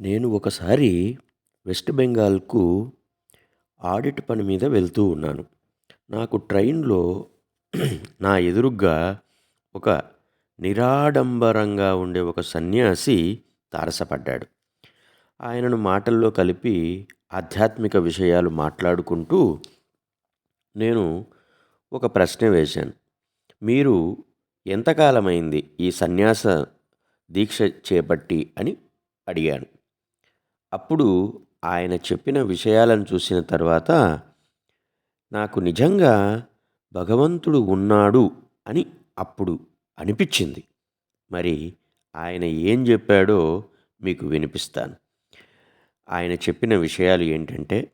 నేను ఒకసారి west బెంగాల్కు audit పని మీద వెళ్తూ ఉన్నాను. నాకు ట్రైన్లో నా ఎదురుగ్గా ఒక నిరాడంబరంగా ఉండే ఒక సన్యాసి తారసపడ్డాడు. ఆయనను మాటల్లో కలిపి ఆధ్యాత్మిక విషయాలు మాట్లాడుకుంటూ నేను ఒక ప్రశ్న వేశాను. మీరు ఎంతకాలమైంది ఈ సన్యాస దీక్ష చేపట్టి అని అడిగాను. అప్పుడు ఆయన చెప్పిన విషయాలను చూసిన తర్వాత నాకు నిజంగా భగవంతుడు ఉన్నాడు అని అప్పుడు అనిపించింది. మరి ఆయన ఏం చెప్పాడో మీకు వినిపిస్తాను. ఆయన చెప్పిన విషయాలు ఏంటంటే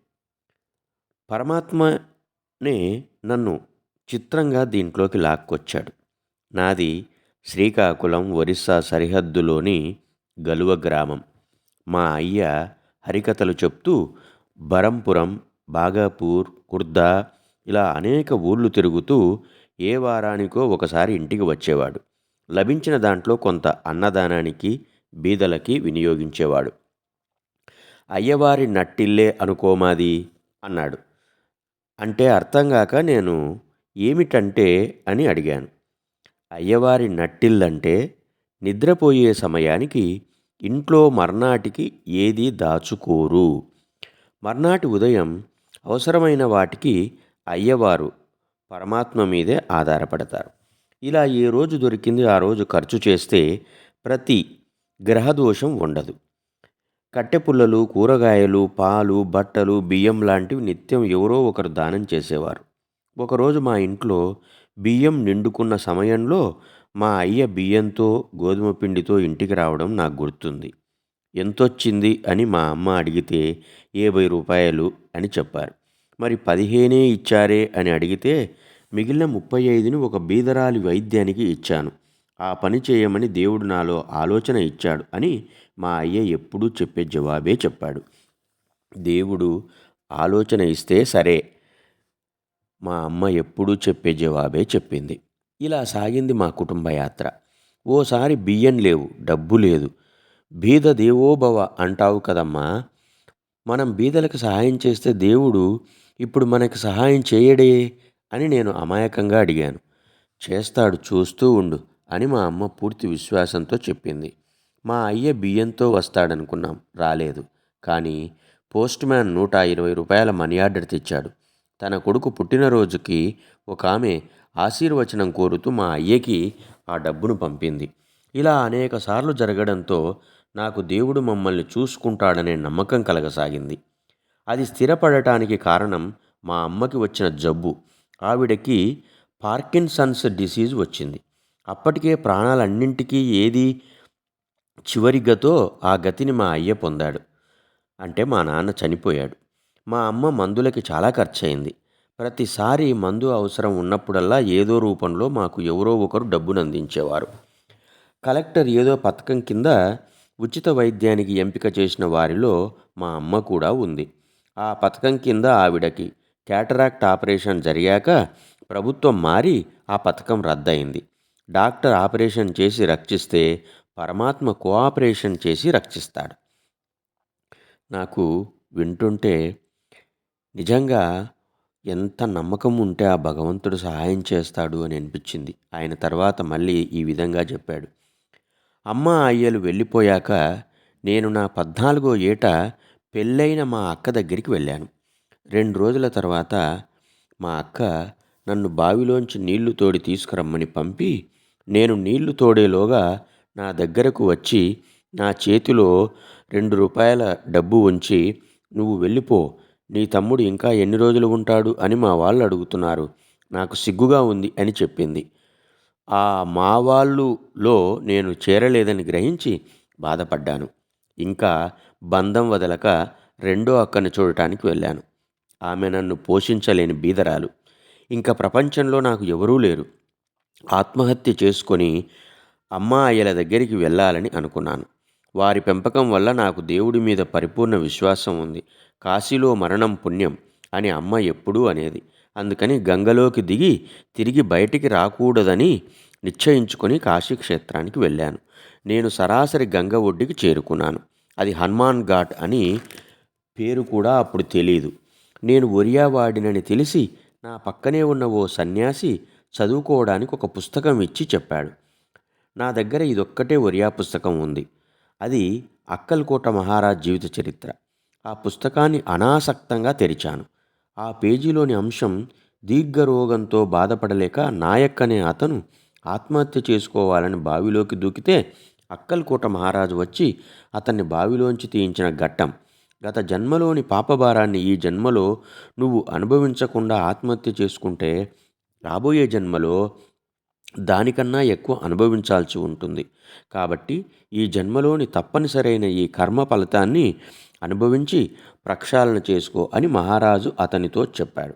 పరమాత్మనే నన్ను చిత్రంగా దీంట్లోకి లాక్కొచ్చాడు. నాది శ్రీకాకుళం ఒరిస్సా సరిహద్దులోని గలువ గ్రామం. మా అయ్య హరికథలు చెప్తూ బరంపురం బాగాపూర్ కుర్దా ఇలా అనేక ఊళ్ళు తిరుగుతూ ఏ వారానికో ఒకసారి ఇంటికి వచ్చేవాడు. లభించిన దాంట్లో కొంత అన్నదానానికి బీదలకి వినియోగించేవాడు. అయ్యవారి నట్టిల్లే అనుకోమాది అన్నాడు. అంటే అర్థం కాక నేను ఏమిటంటే అని అడిగాను. అయ్యవారి నట్టిల్లంటే నిద్రపోయే సమయానికి ఇంట్లో మర్నాటికి ఏదీ దాచుకోరు. మర్నాటి ఉదయం అవసరమైన వాటికి అయ్యవారు పరమాత్మ మీదే ఆధారపడతారు. ఇలా ఏ రోజు దొరికింది ఆ రోజు ఖర్చు చేస్తే ప్రతి గ్రహదోషం ఉండదు. కట్టెపుల్లలు కూరగాయలు పాలు బట్టలు బియ్యం లాంటివి నిత్యం ఎవరో ఒకరు దానం చేసేవారు. ఒకరోజు మా ఇంట్లో బియ్యం నిండుకున్న సమయంలో మా అయ్య బియ్యంతో గోధుమ పిండితో ఇంటికి రావడం నాకు గుర్తుంది. ఎంతొచ్చింది అని మా అమ్మ అడిగితే యాభై రూపాయలు అని చెప్పారు. మరి పదిహేనే ఇచ్చారే అని అడిగితే మిగిలిన ముప్పై ఐదుని ఒక బీదరాలి వైద్యానికి ఇచ్చాను. ఆ పని చేయమని దేవుడు నాలో ఆలోచన ఇచ్చాడు అని మా అయ్య ఎప్పుడూ చెప్పే జవాబే చెప్పాడు. దేవుడు ఆలోచన ఇస్తే సరే మా అమ్మ ఎప్పుడూ చెప్పే జవాబే చెప్పింది. ఇలా సాగింది మా కుటుంబ యాత్ర. ఓసారి బియ్యం లేవు డబ్బు లేదు. బీద దేవోభవ అంటావు కదమ్మా. మనం బీదలకు సహాయం చేస్తే దేవుడు ఇప్పుడు మనకి సహాయం చేయడే అని నేను అమాయకంగా అడిగాను. చేస్తాడు చూస్తూ ఉండు అని మా అమ్మ పూర్తి విశ్వాసంతో చెప్పింది. మా అయ్య బియ్యంతో వస్తాడనుకున్నాం రాలేదు. కానీ పోస్ట్ మ్యాన్ నూట ఇరవై రూపాయల మనీ ఆర్డర్ తెచ్చాడు. తన కొడుకు పుట్టినరోజుకి ఒక ఆమె ఆశీర్వచనం కోరుతూ మా అయ్యకి ఆ డబ్బును పంపింది. ఇలా అనేక సార్లు జరగడంతో నాకు దేవుడు మమ్మల్ని చూసుకుంటాడనే నమ్మకం కలగసాగింది. అది స్థిరపడటానికి కారణం మా అమ్మకి వచ్చిన జబ్బు. ఆవిడకి పార్కిన్సన్స్ డిసీజ్ వచ్చింది. అప్పటికే ప్రాణాలన్నింటికీ ఏది చివరి గతో ఆ గతిని మా అయ్య పొందాడు. అంటే మా నాన్న చనిపోయాడు. మా అమ్మ మందులకి చాలా ఖర్చయింది. ప్రతిసారి మందు అవసరం ఉన్నప్పుడల్లా ఏదో రూపంలో మాకు ఎవరో ఒకరు డబ్బును అందించేవారు కలెక్టర్ ఏదో పథకం కింద ఉచిత వైద్యానికి ఎంపిక చేసిన వారిలో మా అమ్మ కూడా ఉంది. ఆ పథకం కింద ఆవిడకి క్యాటరాక్ట్ ఆపరేషన్ జరిగాక ప్రభుత్వం మారి ఆ పథకం రద్దయింది. డాక్టర్ ఆపరేషన్ చేసి రక్షిస్తే పరమాత్మ కోఆపరేషన్ చేసి రక్షిస్తాడు. నాకు వింటుంటే నిజంగా ఎంత నమ్మకం ఉంటే ఆ భగవంతుడు సహాయం చేస్తాడు అని అనిపించింది. ఆయన తర్వాత మళ్ళీ ఈ విధంగా చెప్పాడు. అమ్మ అయ్యలు వెళ్ళిపోయాక నేను నా పద్నాలుగో ఏట పెళ్ళైన మా అక్క దగ్గరికి వెళ్ళాను. రెండు రోజుల తర్వాత మా అక్క నన్ను బావిలోంచి నీళ్ళు తోడి తీసుకురమ్మని పంపి నేను నీళ్ళు తోడేలోగా నా దగ్గరకు వచ్చి నా చేతిలో రెండు రూపాయల డబ్బు ఉంచి నువ్వు వెళ్ళిపో నీ తమ్ముడు ఇంకా ఎన్ని రోజులు ఉంటాడు అని మా వాళ్ళు అడుగుతున్నారు. నాకు సిగ్గుగా ఉంది అని చెప్పింది. ఆ మా వాళ్ళులో నేను చేరలేదని గ్రహించి బాధపడ్డాను. ఇంకా బంధం వదలక రెండో అక్కను చూడటానికి వెళ్ళాను. ఆమె నన్ను పోషించలేని బీదరాలు. ఇంకా ప్రపంచంలో నాకు ఎవరూ లేరు. ఆత్మహత్య చేసుకొని అమ్మా అయ్యల దగ్గరికి వెళ్ళాలని అనుకున్నాను. వారి పెంపకం వల్ల నాకు దేవుడి మీద పరిపూర్ణ విశ్వాసం ఉంది. కాశీలో మరణం పుణ్యం అని అమ్మ ఎప్పుడూ అనేది. అందుకని గంగలోకి దిగి తిరిగి బయటికి రాకూడదని నిశ్చయించుకొని కాశీ క్షేత్రానికి వెళ్ళాను. నేను సరాసరి గంగ ఒడ్డుకి చేరుకున్నాను. అది హనుమాన్ ఘాట్ అని పేరు కూడా అప్పుడు తెలియదు నేను ఒరియా వాడినని తెలిసి నా పక్కనే ఉన్న ఓ సన్యాసి చదువుకోవడానికి ఒక పుస్తకం ఇచ్చి చెప్పాడు. నా దగ్గర ఇదొక్కటే ఒరియా పుస్తకం ఉంది. అది అక్కల్కోట మహారాజ్ జీవిత చరిత్ర. ఆ పుస్తకాన్ని అనాసక్తంగా తెరిచాను. ఆ పేజీలోని అంశం దీర్ఘరోగంతో బాధపడలేక నాయక్ అనే అతను ఆత్మహత్య చేసుకోవాలని బావిలోకి దూకితే అక్కల్కోట మహారాజు వచ్చి అతన్ని బావిలోంచి తీయించిన ఘట్టం. గత జన్మలోని పాపభారాన్ని ఈ జన్మలో నువ్వు అనుభవించకుండా ఆత్మహత్య చేసుకుంటే రాబోయే జన్మలో దానికన్నా ఎక్కువ అనుభవించాల్సి ఉంటుంది. కాబట్టి ఈ జన్మలోని తప్పనిసరైన ఈ కర్మ ఫలితాన్ని అనుభవించి ప్రక్షాళన చేసుకో అని మహారాజు అతనితో చెప్పాడు.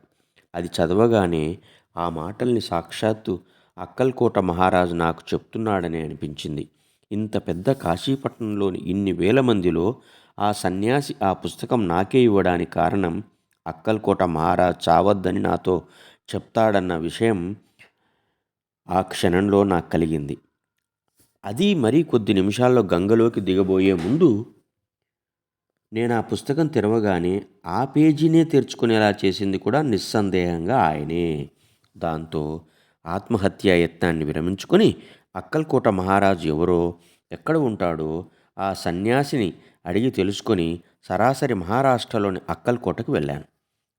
అది చదవగానే ఆ మాటల్ని సాక్షాత్తు అక్కల్కోట మహారాజు నాకు చెప్తున్నాడని అనిపించింది. ఇంత పెద్ద కాశీపట్నంలోని ఇన్ని వేల మందిలో ఆ సన్యాసి ఆ పుస్తకం నాకే ఇవ్వడానికి కారణం అక్కల్కోట మహారాజ్ చావద్దని నాతో చెప్తాడన్న విషయం ఆ క్షణంలో నాకు కలిగింది. అది మరీ కొద్ది నిమిషాల్లో గంగలోకి దిగబోయే ముందు నేను ఆ పుస్తకం తెరవగానే ఆ పేజీనే తెరుచుకునేలా చేసింది కూడా నిస్సందేహంగా ఆయనే. దాంతో ఆత్మహత్యా యత్నాన్ని విరమించుకొని అక్కల్కోట మహారాజు ఎవరో ఎక్కడ ఉంటాడో ఆ సన్యాసిని అడిగి తెలుసుకొని సరాసరి మహారాష్ట్రలోని అక్కల్కోటకు వెళ్ళాను.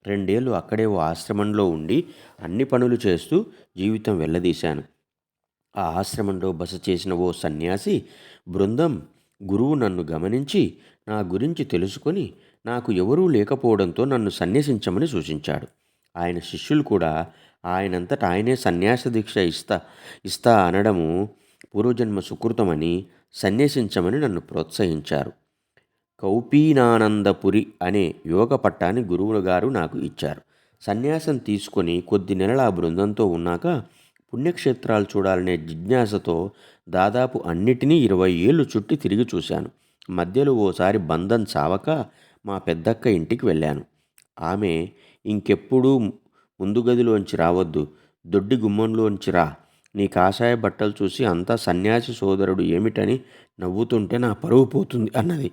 రెండేళ్ళు అక్కడే ఓ ఆశ్రమంలో ఉండి అన్ని పనులు చేస్తూ జీవితం వెళ్ళదీశాను ఆ ఆశ్రమంలో బస చేసిన ఓ సన్యాసి బృందం గురువు నన్ను గమనించి నా గురించి తెలుసుకొని నాకు ఎవరూ లేకపోవడంతో నన్ను సన్యసించమని సూచించాడు. ఆయన శిష్యులు కూడా ఆయనంతట ఆయనే సన్యాస దీక్ష ఇస్తా ఇస్తా అనడము పూర్వజన్మ సుకృతమని సన్యసించమని నన్ను ప్రోత్సహించారు. కౌపీనానందపురి అనే యోగ పట్టాన్ని గురువులు గారు నాకు ఇచ్చారు. సన్యాసం తీసుకొని కొద్ది నెలల ఆ బృందంతో ఉన్నాక పుణ్యక్షేత్రాలు చూడాలనే జిజ్ఞాసతో దాదాపు అన్నిటినీ ఇరవై ఏళ్ళు చుట్టి తిరిగి చూశాను. మధ్యలో ఓసారి బంధం చావక మా పెద్దక్క ఇంటికి వెళ్ళాను. ఆమె ఇంకెప్పుడూ ముందు గదిలోంచి రావద్దు దొడ్డి గుమ్మంలోంచి రా. నీ కాషాయ బట్టలు చూసి అంతా సన్యాసి సోదరుడు ఏమిటని నవ్వుతుంటే నా పరువు పోతుంది అన్నది.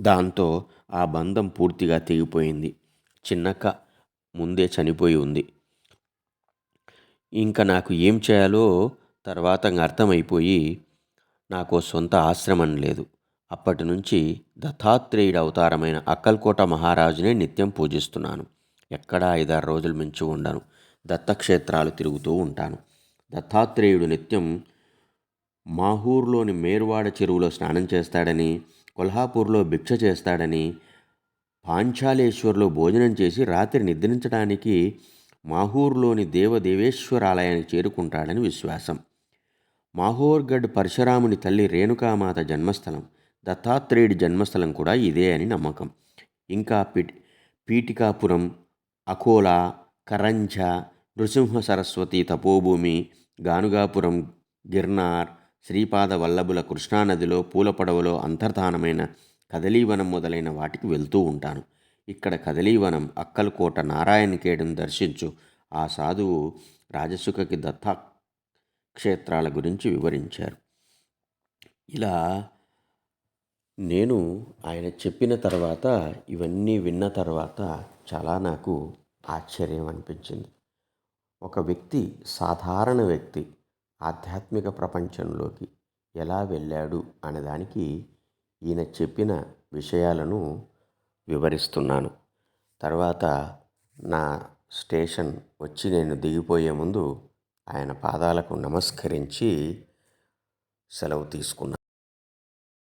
దాంతో ఆ బంధం పూర్తిగా తెగిపోయింది. చిన్నక్క ముందే చనిపోయి ఉంది. ఇంకా నాకు ఏం చేయాలో తర్వాత అర్థమైపోయి నాకు సొంత ఆశ్రమం లేదు. అప్పటి నుంచి దత్తాత్రేయుడు అవతారమైన అక్కల్కోట మహారాజునే నిత్యం పూజిస్తున్నాను. ఎక్కడా ఐదారు రోజులు మించి ఉండను. దత్తక్షేత్రాలు తిరుగుతూ ఉంటాను. దత్తాత్రేయుడు నిత్యం మాహూర్లోని మేర్వాడ చెరువులో స్నానం చేస్తాడని కొల్హాపూర్లో భిక్ష చేస్తాడని పాంచాలేశ్వర్లో భోజనం చేసి రాత్రి నిద్రించడానికి మాహూర్లోని దేవదేవేశ్వరాలయానికి చేరుకుంటాడని విశ్వాసం. మాహోర్గఢ్ పరశురాముని తల్లి రేణుకామాత జన్మస్థలం దత్తాత్రేయుడి జన్మస్థలం కూడా ఇదే అని నమ్మకం. ఇంకా పిట్ పీఠికాపురం అకోలా కరంజ నృసింహ సరస్వతి తపోభూమి గానుగాపురం గిర్నార్ శ్రీపాద వల్లభుల కృష్ణానదిలో పూలపడవలో అంతర్ధానమైన కదలీవనం మొదలైన వాటికి వెళ్తూ ఉంటాను. ఇక్కడ కదలీవనం అక్కలకోట నారాయణకేడును దర్శించు. ఆ సాధువు రాజసుఖకి దత్తా క్షేత్రాల గురించి వివరించారు. ఇలా నేను ఆయన చెప్పిన తర్వాత ఇవన్నీ విన్న తర్వాత చాలా నాకు ఆశ్చర్యం అనిపించింది. ఒక వ్యక్తి సాధారణ వ్యక్తి ఆధ్యాత్మిక ప్రపంచంలోకి ఎలా వెళ్ళాడు అనేదానికి ఈయన చెప్పిన విషయాలను వివరిస్తున్నాను. తర్వాత నా స్టేషన్ వచ్చి నేను దిగిపోయే ముందు ఆయన పాదాలకు నమస్కరించి సెలవు తీసుకున్నాను.